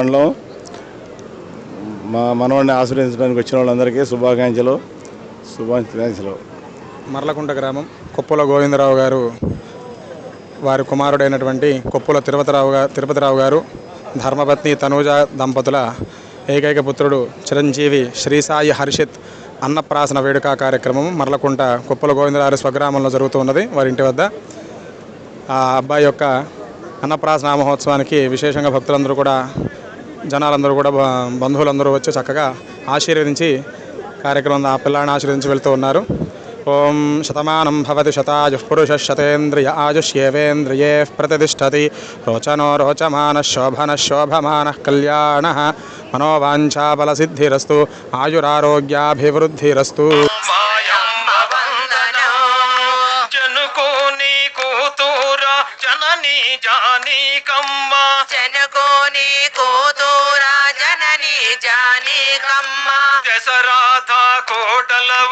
మండలం మా మనవాడిని ఆశ్రయించడానికి వచ్చిన వాళ్ళందరికీ శుభాకాంక్షలు. శుభాకాంక్షలు. మర్లకుంట గ్రామం కొప్పుల గోవిందరావు గారు వారి కుమారుడైనటువంటి కొప్పుల తిరుపతిరావు గారు తిరుపతిరావు గారు ధర్మపత్ని తనూజ దంపతుల ఏకైక పుత్రుడు చిరంజీవి శ్రీసాయి హర్షిత్ అన్నప్రాసన వేడుక కార్యక్రమం మర్లకుంట కొప్పుల గోవిందరావు స్వగ్రామంలో జరుగుతున్నది వారి ఇంటి వద్ద. ఆ అబ్బాయి యొక్క అన్నప్రాసన మహోత్సవానికి విశేషంగా భక్తులందరూ కూడా జనాలందరూ కూడా బ- బంధువులందరూ వచ్చి చక్కగా ఆశీర్వదించి కార్యక్రమం ఆ పిల్లాన్ని ఆశీర్వదించి వెళ్తూ ఉన్నారు. ఓం శతమానం భవతి శతాయు పురుష శతేంద్రియ ఆయుష్యేవేంద్రియే ప్రతిష్టతి. రోచనో రోచమాన శోభన శోభమాన కళ్యాణ మనోవాంఛాబలసిద్ధిరస్తు ఆయురారోగ్యాభివృద్ధిరస్తు. మాయమ్మ వందనం జనుకు నీ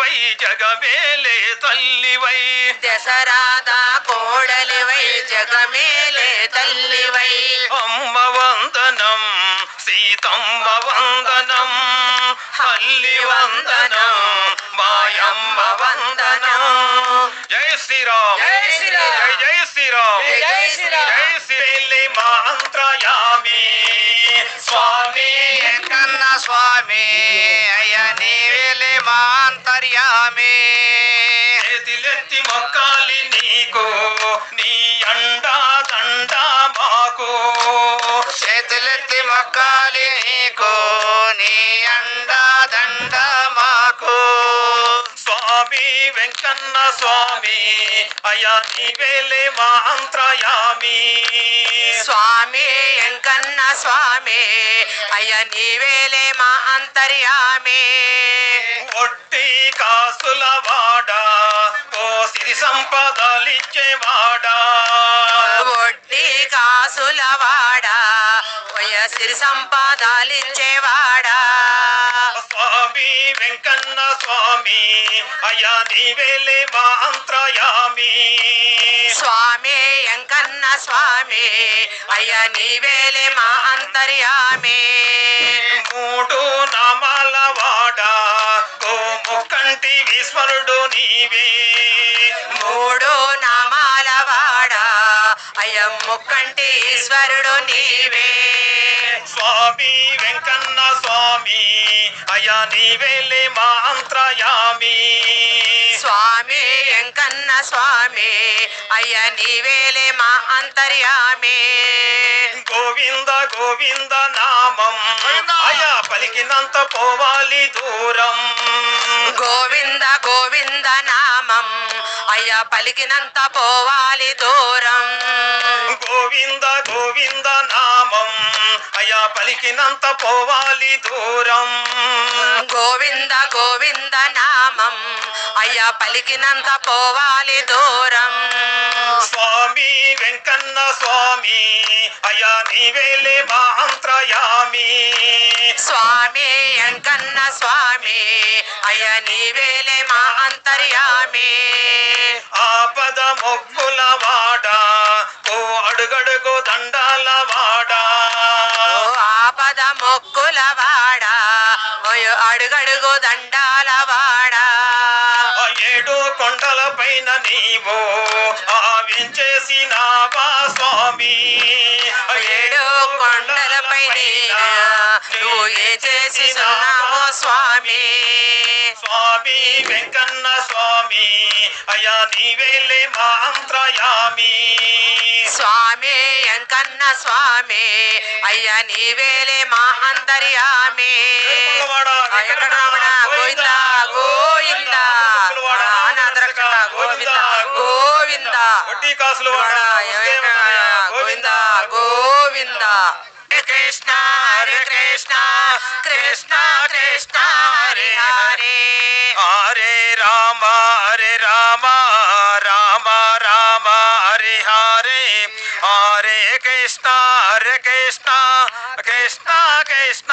కోటలవై జగమేలే తల్లివై దశరాధ కోడలివై జగమేలే తల్లివై అమ్మ వందనం సీతమ్మ వందనం హల్లి వందనం మాయమ్మ వందనం. జై శ్రీరామ్. జై శ్రీరామ్. జై జై శ్రీరామ్. చేతిలెత్తి మొక్కాలి నీకు నీ అండా దండ మాకు. చేతులెత్తి మొక్కాలి నీకు నీ అండా దండ మాకు. స్వామి వెంకన్న స్వామి అయా నీవేలే మా అంతరయామి. స్వామి ఎంకన్న స్వామి అయ్య నీవేలే మా అంతర్యామి. ఒట్టి కాసుల వాడా సంపదలిచ్చేవాడా? వడ్డీ కాసుల వాడా వయ సిరి సంపాదాలిచ్చేవాడా? స్వామి వెంకన్న స్వామి అయా నీవేలే మా అంతరయామి? స్వామి ఎంకన్న స్వామి అయ్య నీవేలే మా అంతర్యామి? మూడు నామాల వాడా ముక్కంటి ఈశ్వరుడు నీవే. అయ్య ముక్కంటి ఈశ్వరుడు నీవే. స్వామి వెంకన్న స్వామి అయా నీవేలే మా అంతరయామి స్వామి ఎంకన్న స్వామి అయ్య నీవేలే మా అంతర్యామి గోవింద గోవింద నామం అయా పలికినంత పోవాలి దూరం. గోవింద గోవింద నామం అయ్య పలికినంత పోవాలి దూరం. గోవింద గోవింద నామం. అయ్యా పలికినంత పోవాలి దూరం. గోవింద గోవింద నామం అయ్య పలికినంత పోవాలి దూరం స్వామి వెంకన్న స్వామి అయా నీవేలే మా అంతరయామి స్వామి ఎంకన్న స్వామి అయ్య నీవేలే మా అంతర్యామి ఆపద మొక్కుల వాడా ఓ అడుగడుగు నీవు ఆవించేసినావా స్వామి? ఏడు కొండలపై నువ్వు ఏ చేసినావో స్వామి? స్వామి వెంకన్న స్వామి అయా నీవేలే మా అంతరయామి స్వామి ఎంకన్న స్వామి అయ్య నీవేలే మా అంతర్యామి ఎక్కడ గోవింద. గోవింద అనాథరక్ష గోవింద గోవింద వడ్డీ కాసులు గోవింద గోవింద కృష్ణ హరే కృష్ణ కృష్ణ కృష్ణ హరే హరే. హరే రామ హరే రామ రామ రామ హరే హరే. హరే కృష్ణ హరే కృష్ణ కృష్ణ కృష్ణ.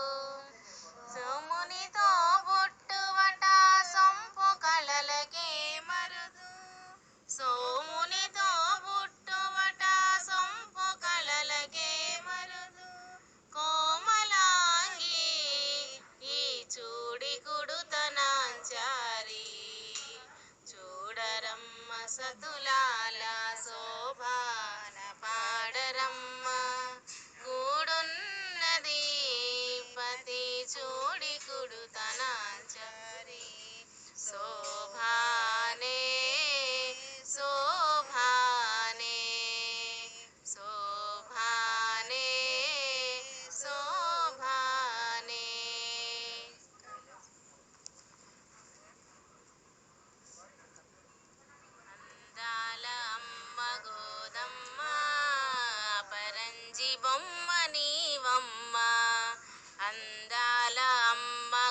দুলালা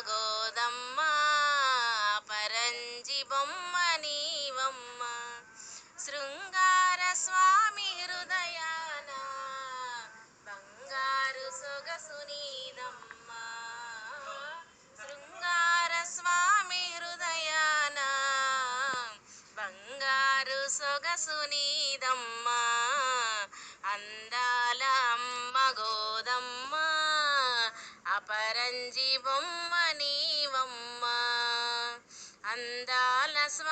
గోదమ్మ పరంజి బొమ్మ నీవమ్మ శృంగార స్వామి హృదయాన బంగారు సొగసు నీదమ్మ శృంగార స్వామి హృదయాన బంగారు సొగసు నీదమ్మ అందాల అమ్మ గోదమ్మ అపరంజి బొమ్మ అందాల స్వామి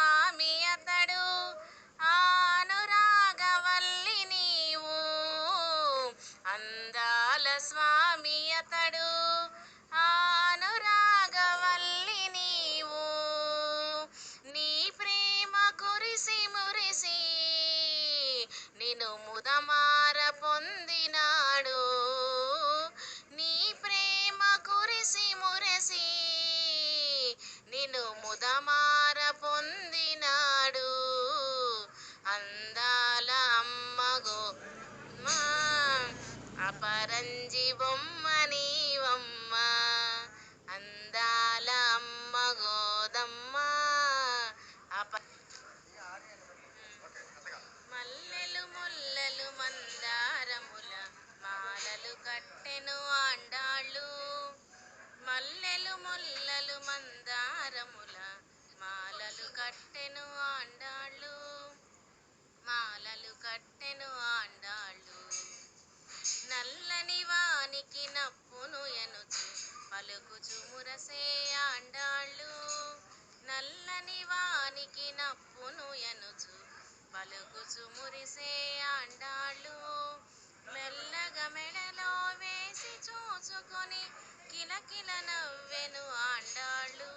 నవ్వెను ఆండాళ్ళు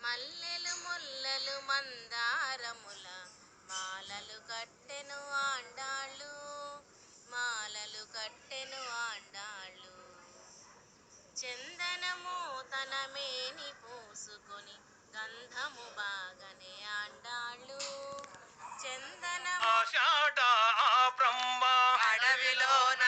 మల్లెలు ముల్లలు మందారముల మాలలు కట్టెను ఆండాళ్ళు మాలలు కట్టెను ఆండాళ్ళు. చందనము తన మేని పూసుకొని గంధము బాగనే ఆండాళ్ళు. చందనము ఆషాఢ ఆ బ్రహ్మ అడవిలోన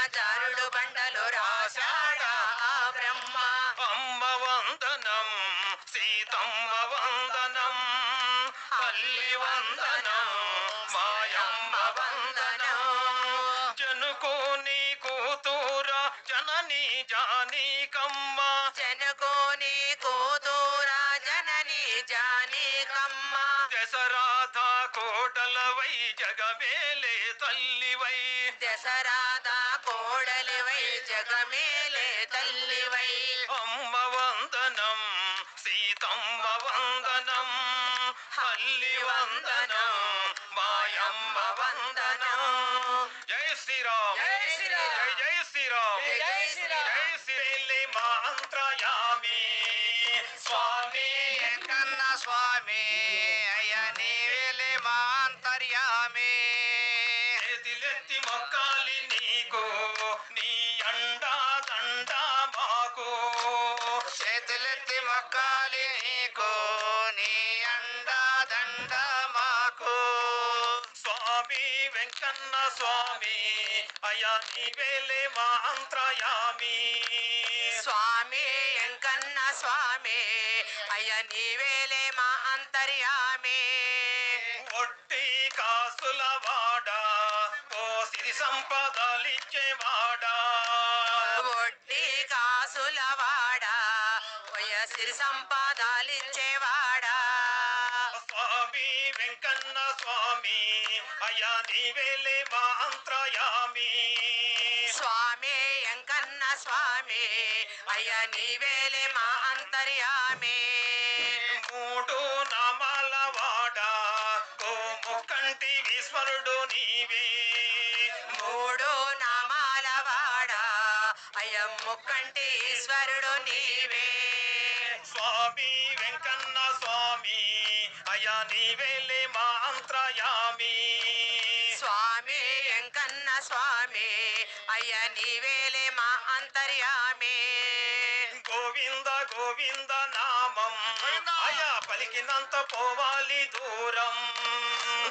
వందనం జనుకు నీ కూతుర జనని జానీకమ్మ జనకోని స్వామి కన్న స్వామి అయ్య నీవేలే మాంతర్యామి చేతిలెత్తి మొక్కాలి నీకు నీ అండా దండ మాకు. చేతులెత్తి మొక్కాలి నీకు నీ అండా దండ మాకు. స్వామి వెంకన్న స్వామి అయ్యా నీవేలే మా అంతర్యామి సిరి సంపదలిచ్చేవాడా వడ్డీ కాసుల వాడా ఒయ సిరి సంపాదాలిచ్చేవాడా? స్వామి వెంకన్న స్వామి అయ్యా నీవేలే మా అంతర్యామి? స్వామి ఎంకన్న స్వామి అయ్య నీవేలే మా అంతర్యామి అయ్యా నీవేలే మా అంతర్యామి. స్వామి ఎంకన్న స్వామి అయ్య నీవేలే మా అంతర్యామి. గోవింద గోవింద నామం. అయ్యా పలికినంత పోవాలి దూరం.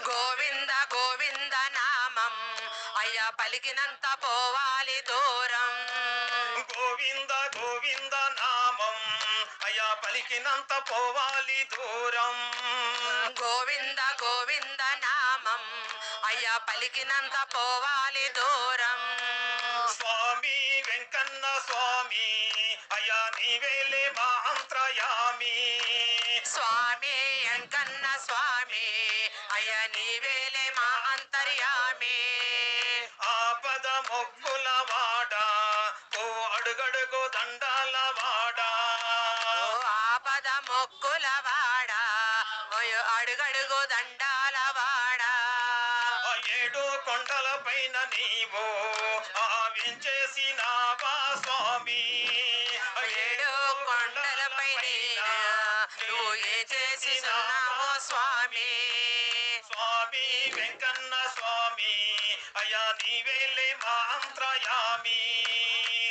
గోవింద గోవింద నామం. అయ్య పలికినంత పోవాలి దూరం. గోవింద గోవింద పలికినంత పోవాలి దూరం. గోవింద గోవింద నామం. అయ్య పలికినంత పోవాలి దూరం. స్వామి వెంకన్న స్వామి అయ్యా నీవేలే మా అంతర్యామి స్వామి ఎంకన్న స్వామి అయ్య నీవేలే మా అంతర్యామి ఆపద మొక్కుల వాడా అయ్యా నీవేలే మా అంతర్యామి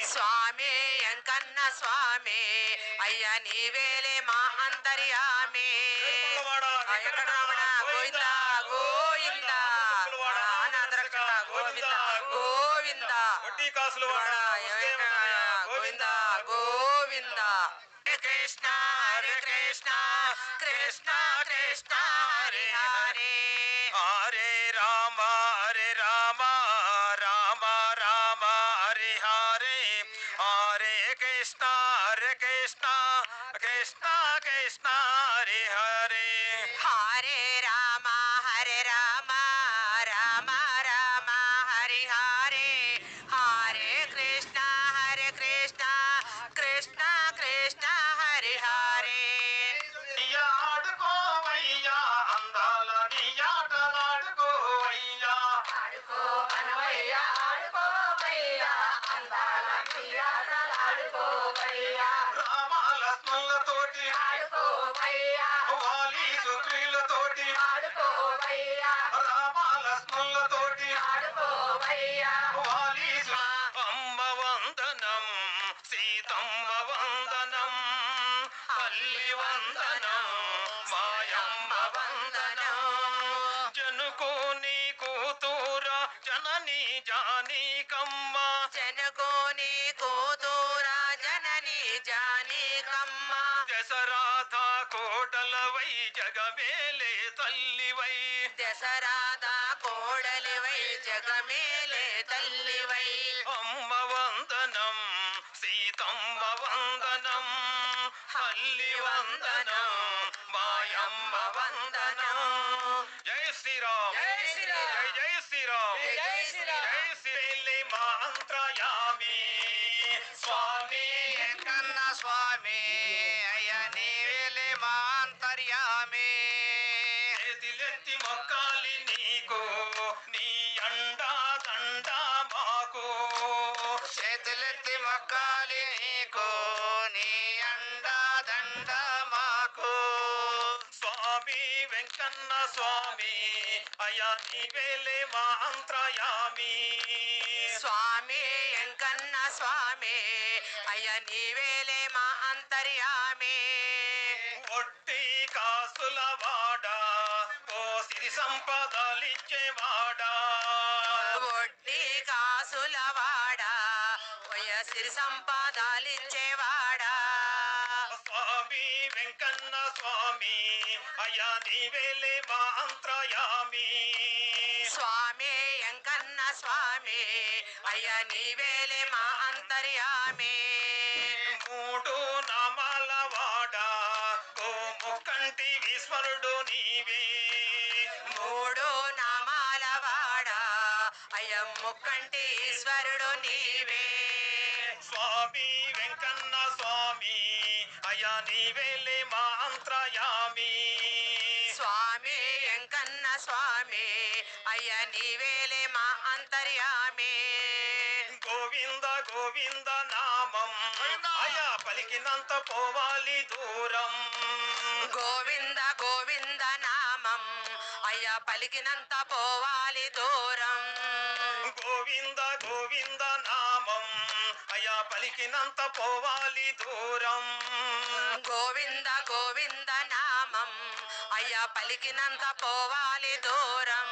స్వామి ఎంకన్న స్వామి అయ్య నీవేలే మా అంతర్యామి. గోవింద గోవింద గోవింద గోవింద కాసులు గోవింద గోవింద. కృష్ణ హరే కృష్ణ కృష్ణ కృష్ణ. కృష్ణ హరే హరే జగమేలే తల్లివై అమ్మ వందనం సీతమ్మ వందనం తల్లి వందనం మాయమ్మ వందనం జై శ్రీరామ్ శ్రీరామ్. అయా నీవేలే మా అంతర్యామి స్వామి ఎంకన్న స్వామి అయ్య నీవేలే మా అంతర్యామి ఒట్టి కాసుల వాడ ఓ సిరి సంపదలిచ్చేవాడా వడ్డీ కాసుల వాడా ఒయ సిరి సంపాదాలిచ్చేవాడా ముక్కంటి ఈశ్వరుడు నీవే. స్వామి వెంకన్న స్వామి అయ్యా నీవేలే మా అంతర్యామి. స్వామి ఎంకన్న స్వామి అయ్య నీవేలే మా అంతర్యామి. గోవింద గోవింద నామం అయ్యా పలికినంత పోవాలి దూరం. గోవింద గోవింద నామం అయ్య పలికినంత పోవాలి దూరం. గోవింద గోవింద నామం. అయ్యా పలికినంత పోవాలి దూరం. గోవింద గోవింద నామం. అయ్య పలికినంత పోవాలి దూరం.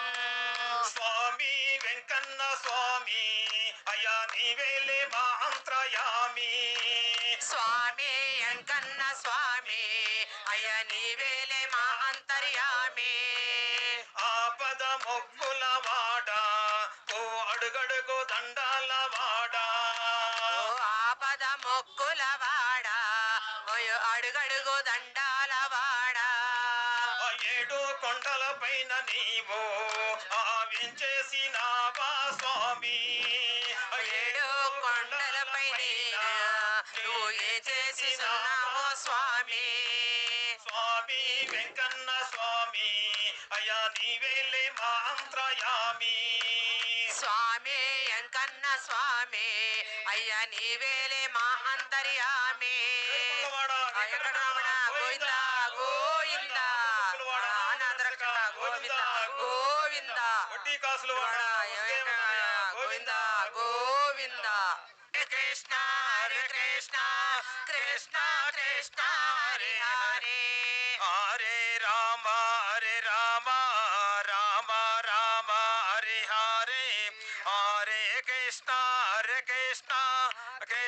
స్వామి వెంకన్న స్వామి అయ్యా నీవేలే మా అంతర్యామి. స్వామి ఎంకన్న స్వామి అయ్య నీవేలే ఏ చేసినావో స్వామి. స్వామి వెంకన్న స్వామి అయ్యా నీవేలే మా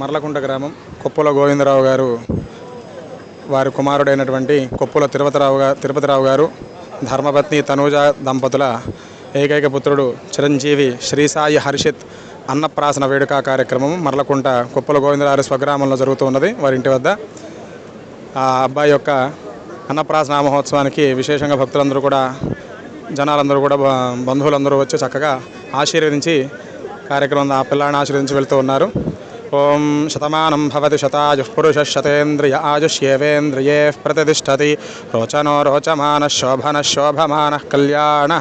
మర్లకుంట గ్రామం కొప్పుల గోవిందరావు గారు వారి కుమారుడైనటువంటి కొప్పుల తిరుపతిరావు గారు తిరుపతిరావు గారు ధర్మపత్ని తనూజ దంపతుల ఏకైక పుత్రుడు చిరంజీవి శ్రీసాయి హర్షిత్ అన్నప్రాసన వేడుక కార్యక్రమం మర్లకుంట కొప్పుల గోవిందరావు స్వగ్రామంలో జరుగుతూ ఉన్నది వారి ఇంటి వద్ద. ఆ అబ్బాయి యొక్క అన్నప్రాసన మహోత్సవానికి విశేషంగా భక్తులందరూ కూడా జనాలందరూ కూడా బంధువులందరూ వచ్చి చక్కగా ఆశీర్వదించి కార్యక్రమం ఆ పిల్లాన్ని ఆశీర్వదించి వెళ్తూ ఉన్నారు. ఓం శతమానం భవతి శతాయు పురుష శతేంద్రియ ఆయుష్యేవేంద్రియే ప్రతిష్టతి రోచనో రోచమాన శోభన శోభమాన కళ్యాణ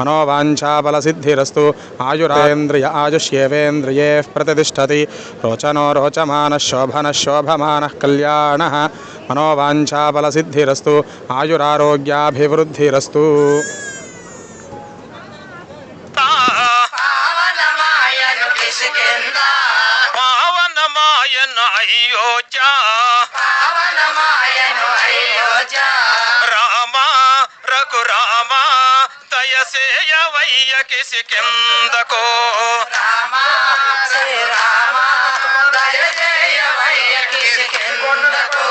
మనోవాంఛాబలసిద్ధిరస్తు ఆయురాంద్రియ ఆయుష్యేవేంద్రియే ప్రతిష్టతి రోచనో రోచమాన శోభన శోభమాన కళ్యాణ మనోవాంఛాబలసిద్ధిరస్తు ఆయురారోగ్యాభివృద్ధిరస్తు రామ కిష్కిందకు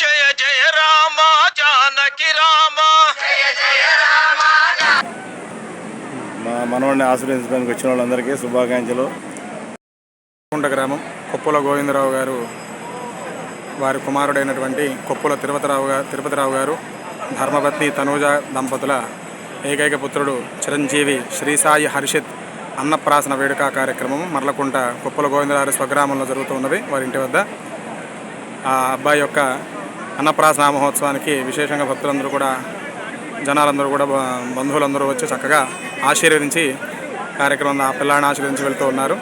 జయ జయ రామ జానకి రామ. జయ జయ రామ మా మనవాడిని ఆశీర్వదించడానికి వచ్చిన వాళ్ళందరికీ శుభాకాంక్షలు. కుంట గ్రామం కొప్పుల గోవిందరావు గారు వారి కుమారుడైనటువంటి కొప్పుల తిరుపతిరావు గారు తిరుపతిరావు గారు ధర్మపత్ని తనూజ దంపతుల ఏకైక పుత్రుడు చిరంజీవి శ్రీసాయి హర్షిత్ అన్నప్రాసన వేడుక కార్యక్రమం మర్లకుంట కుప్పల గోవిందరావు స్వగ్రామంలో జరుగుతూ ఉన్నది వారి ఇంటి వద్ద. ఆ అబ్బాయి యొక్క అన్నప్రాసన మహోత్సవానికి విశేషంగా భక్తులందరూ కూడా జనాలందరూ కూడా బంధువులందరూ వచ్చి చక్కగా ఆశీర్వదించి కార్యక్రమం ఆ పిల్లాడిని ఆశీర్వదించి వెళ్తూ ఉన్నారు.